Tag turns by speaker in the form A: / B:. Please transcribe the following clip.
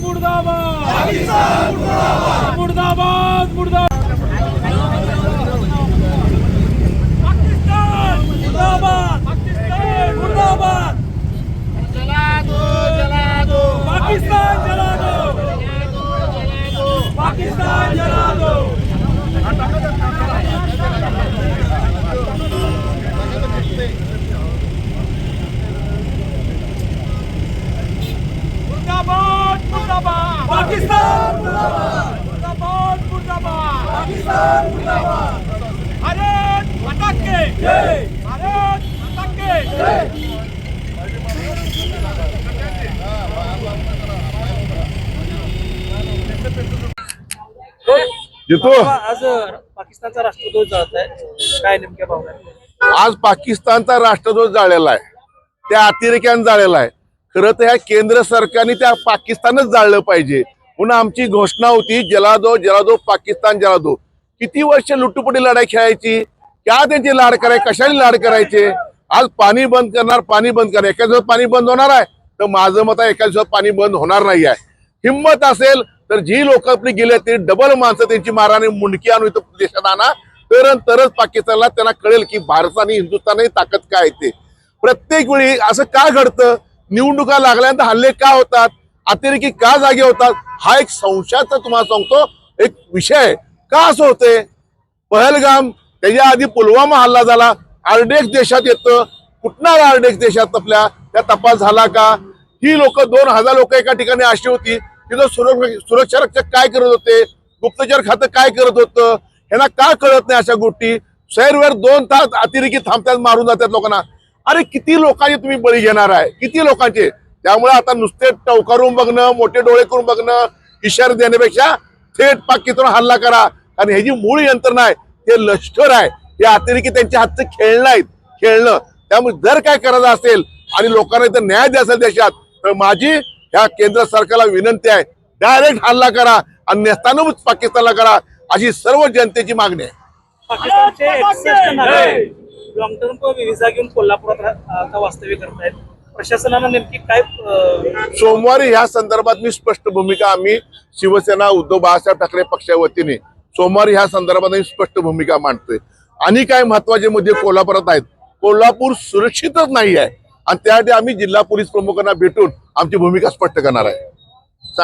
A: मुर्दाबाद मुर्दाबाद मुर्दाबाद मुर्दाबाद पाकिस्तान मुर्दाबाद पाकिस्तान मुर्दाबाद पाकिस्तान जला दो पाकिस्तान जला दो मुर्दाबाद मुर्दाबाद पाकिस्तान मुर्दाबाद! मुर्दाबाद मुर्दाबाद! पाकिस्तान मुर्दाबाद! भारत माता के जय! भारत माता के जय
B: जितू
A: आज पाकिस्तानचा राष्ट्रध्वज जात आहे. काय नेमक्या भावना आहेत?
B: आज पाकिस्तानचा राष्ट्रध्वज जाळलेला आहे. त्या अतिरेक्यानं जाळलेला आहे. खरं तर ह्या केंद्र सरकारने त्या पाकिस्तानच जाळलं पाहिजे. पुन्हा आमची घोषणा होती जलादो जलादो पाकिस्तान जलादो. किती वर्ष लुटुपुटी लढाई खेळायची? क्या त्यांची लाड कराय कशाने लाड करायचे? आज पाणी बंद करणार पाणी बंद करणार. एका दिवसात पाणी बंद होणार आहे. तर माझं मत आहे एका दिवसात पाणी बंद होणार नाही आहे. हिंमत असेल तर जी लोक आपली गेले ते डबल माणसं त्यांची माराने मुंडकी आणू इथं देशात आणा. तर तरच पाकिस्तानला त्यांना कळेल की भारत आणि हिंदुस्थानही ताकद काय आहे ते. प्रत्येक वेळी असं का घडतं? निवडणुका लागल्यानंतर हल्ले का होतात? अतिरेकी का जागे होतात? हा एक संशयाचा तुम्हाला सांगतो एक विषय का असं होते? पहलगाम त्याच्या आधी पुलवामा हल्ला झाला. आरडेक्स देशात येतं. कुठणार आरडेक्स देशात आपल्या? त्या तपास झाला का? ही लोक दोन हजार लोक एका ठिकाणी अशी होती. तिथं सुरक्षा सुरक्षा रक्षक काय करत होते? गुप्तचर खातं काय करत होतं? ह्यांना का कळत नाही अशा गोष्टी? शहरवर दोन तास अतिरेकी थांबतात मारून जातात लोकांना. अरे किती लोकांचे तुम्ही बळी घेणार आहे? किती लोकांचे? त्यामुळे आता नुसते टवकारून बघणं मोठे डोळे करून बघणं इशारे देण्यापेक्षा थेट पाकिस्तान हल्ला करा. कारण ह्याची मूळ यंत्रणा आहे ते लष्कर आहे. हे अतिरेकी त्यांच्या हातचं खेळणं आहेत. खेळणं. त्यामुळे जर काय करायचं असेल आणि लोकांना इथं न्याय द्यायचा देशात तर माझी ह्या केंद्र सरकारला विनंती आहे डायरेक्ट हल्ला करा आणि नेस्तानभूत पाकिस्तानला करा अशी सर्व जनतेची मागणी आहे.
A: पाकिस्तानचे लॉंग टर्म व्हिसा घेऊन कोल्हापुरात वास्तव्य करतायत. प्रशासनानं नेमकी काय
B: सोमवारी ह्या संदर्भात मी स्पष्ट भूमिका आम्ही शिवसेना उद्धव बाळासाहेब ठाकरे पक्षाच्या वतीने सोमवारी ह्या संदर्भात आम्ही स्पष्ट भूमिका मांडतोय. आणि काय महत्त्वाचे मुद्दे कोल्हापुरात आहेत. कोल्हापूर सुरक्षितच नाही आहे आणि त्यासाठी आम्ही जिल्हा पोलीस प्रमुखांना भेटून आमची भूमिका स्पष्ट करणार आहे.